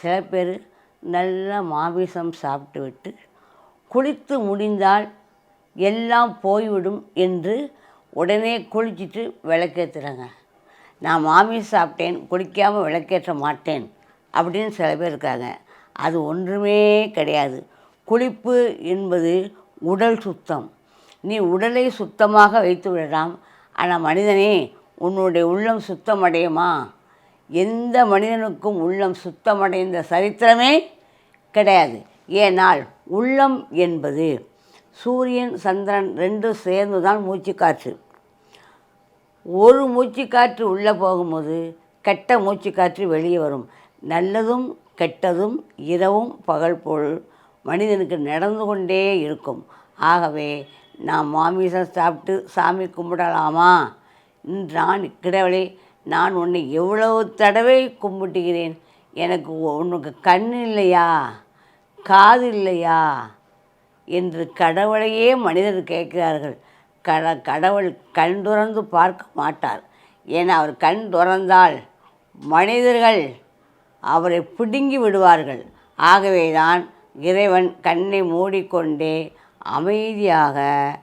சில பேர் நல்லா மாமிசம் சாப்பிட்டு விட்டு குளித்து முடிந்தால் எல்லாம் போய்விடும் என்று உடனே குளிச்சுட்டு விளக்கேற்றுறாங்க. நான் மாமிசம் சாப்பிட்டேன் குளிக்காமல் விளக்கேற்ற மாட்டேன் அப்படின்னு சில பேர் இருக்காங்க. அது ஒன்றுமே கிடையாது. குளிப்பு என்பது உடல் சுத்தம். நீ உடலை சுத்தமாக வைத்து விடலாம் ஆனால் மனிதனே உன்னுடைய உள்ளம் சுத்தமடையுமா? எந்த மனிதனுக்கும் உள்ளம் சுத்தமடைந்த சரித்திரமே கிடையாது. ஏனால் உள்ளம் என்பது சூரியன் சந்திரன் ரெண்டும் சேர்ந்து தான் மூச்சுக்காற்று. ஒரு மூச்சுக்காற்று உள்ளே போகும்போது கெட்ட மூச்சுக்காற்று வெளியே வரும். நல்லதும் கெட்டதும் இரவும் பகல் பொருள் மனிதனுக்கு நடந்து கொண்டே இருக்கும். ஆகவே நாம் மாமிசம் சாப்பிட்டு சாமி கும்பிடலாமா? என்றான் நான் கிடவளே நான் உன்னை எவ்வளவு தடவை கும்பிட்டுகிறேன்? எனக்கு உனக்கு கண் இல்லையா? காது இல்லையா? என்று கடவுளையே மனிதர் கேட்கிறார்கள். கட கடவுள் கண் துறந்து பார்க்க மாட்டார். ஏன்னா அவர் கண் துறந்தால் மனிதர்கள் அவரை பிடுங்கி விடுவார்கள். ஆகவே தான் இறைவன் கண்ணை மூடிக்கொண்டே அமைதியாக